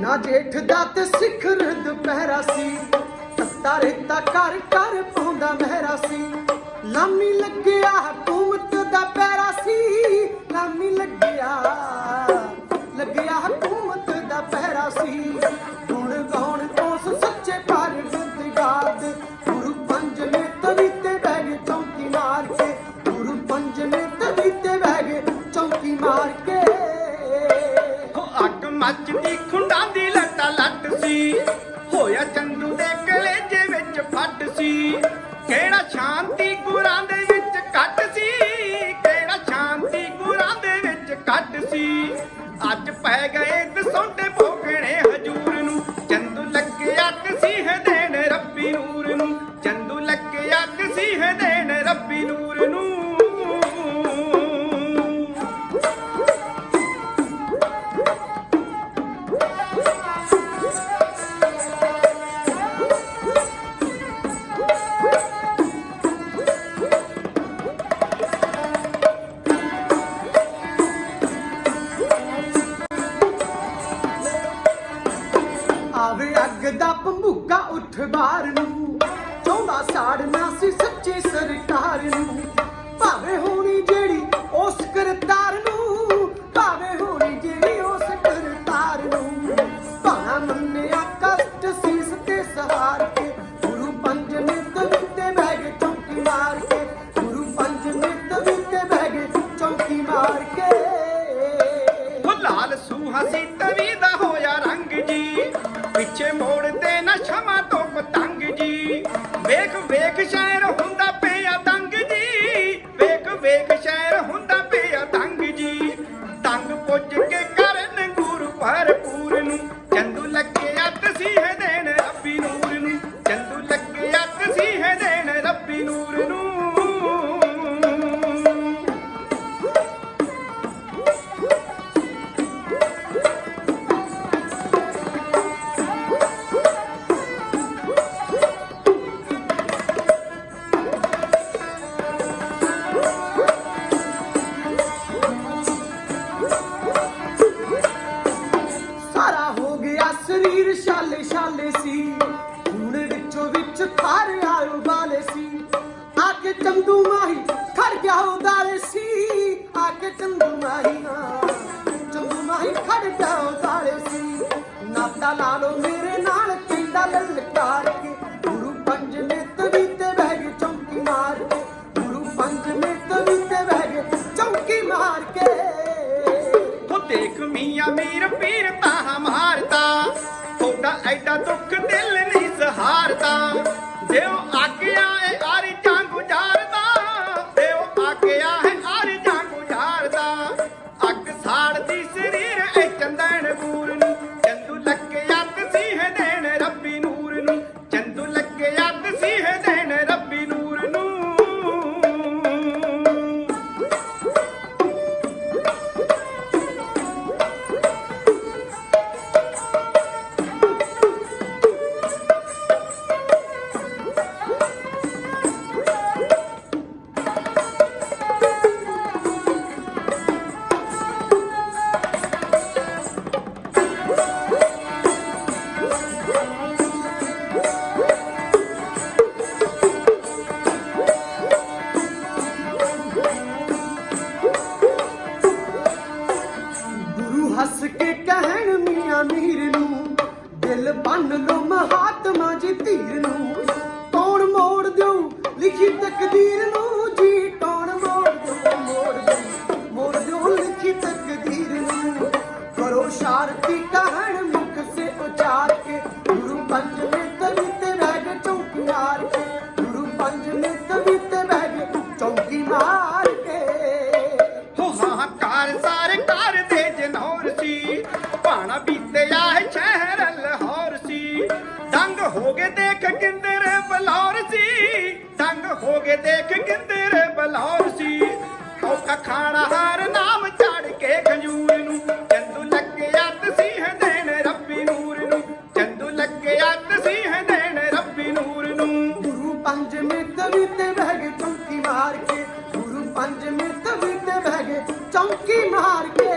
ਨਾ ਜੇਠ ਦਾ ਤੇ ਸਿਖਰ ਦੁਪਹਿਰਾ ਸੀ। ਤੱਤਾ ਰੇਤਾ ਕਰ ਕਰ ਪਾਉਂਦਾ ਮਹਿਰਾ ਸੀ। ਲਾਮੀ ਲੱਗਿਆ ਤੂੰ ਅੱਗ ਖੁੰਡਾਂ ਦੀ ਲੱਟਾ ਲੱਟ ਸੀ। ਹੋਇਆ ਚੰਦੂ ਦੇ ਕਲੇਜੇ ਵਿੱਚ ਫੱਟ ਸੀ। ਕਿਹੜਾ ਸ਼ਾਂਤੀ ਗੁਰਾਂ ਦੇ ਵਿੱਚ ਕੱਟ ਸੀ? ਕਿਹੜਾ ਸ਼ਾਂਤੀ ਗੁਰਾਂ ਦੇ ਵਿੱਚ ਕੱਟ ਸੀ? ਅੱਜ ਪੈ ਗਏ barnu ਵੇਖ ਵੇਖ ਸ਼ਹਿਰ ਸਰੀਰ ਛਾਲੇ ਛਾਲੇ ਸੀ। ਹੁਣ ਵਿੱਚੋਂ ਵਿੱਚ ਥਾਰ ਆਇਓ ਸੀ। ਆ ਕੇ ਚੰਦੂ ਮਾਹੀ ਖੜ ਗਿਆ ਉਦਾਲੇ ਸੀ। ਆ ਕੇ ਚੰਦੂ ਮਾਹੀ ਚੰਦੂ ਮਾਹੀ ਖੜ ਗਿਆ ਉਦਾਲੇ ਸੀ। ਨਾਤਾ ਲਾ ਲੋ ਮੇਰੇ ਨਾਲ, ਕਹਿੰਦਾ ਲਲਕਾਰ ਕੇ। ਗੁਰੂ ਪੰਜਵੇਂ ਤਵੀ ਤੇ ਬਹਿ ਗਏ ਚੌਂਕੀ ਮਾਰ ਕੇ। ਗੁਰੂ ਪੰਜਵੇਂ ਤਵੀ ਤੇ ਬਹਿ ਗਏ ਚੌਂਕੀ ਮਾਰ ਕੇ। ਉਹ ਦੇਖ ਮੀਆਂ ਮੀਰ ਪੀਰ ਐਡਾ ਦੁੱਖ ਦਿਲ ਨਹੀਂ ਸਹਾਰਦਾ। ਦਿਓ ਆਗਿਆ ਏ ਆਰੀ ਜਾਂ ਗੁਜ਼ਾਰਦਾ। ਦਿਓ ਆਗਿਆ ਹੈ ਆਰੀ ਜਾਂ ਗੁਜ਼ਾਰਦਾ। ਅੱਗ ਸਾੜਦੀ ਸਰੀਰ ਏ ਚੰਦਨ ਬੂਰ ਦਿਲ ਬੰਨ ਮਹਾਤਮਾ ਜੀ ਧੀਰ ਨੂੰ। ਤੋੜ ਮੋੜ ਦਿਓ ਲਿਖੀ ਤਕਦੀਰ ਨੂੰ। ਖਾਣਾ ਹਾਰ ਨਾਮ ਚੜ ਕੇ ਖੰਜੂਰ ਨੂੰ। ਚੰਦੂ ਲੱਗੇ ਅੱਤ ਸੀ ਦੇਣ ਰੱਬੀ ਨੂਰ ਨੂੰ। ਚੰਦੂ ਲੱਗੇ ਅੱਤ ਸੀ ਦੇਣ ਰੱਬੀ ਨੂਰ ਨੂੰ। ਗੁਰੂ ਪੰਜ ਤਵੀ ਤੇ ਬਹਿ ਗਏ ਚੌਂਕੀ ਮਾਰ ਕੇ, ਗੁਰੂ ਪੰਜ ਤਵੀ ਤੇ ਬਹਿ ਗਏ ਚੌਂਕੀ ਮਾਰ ਕੇ।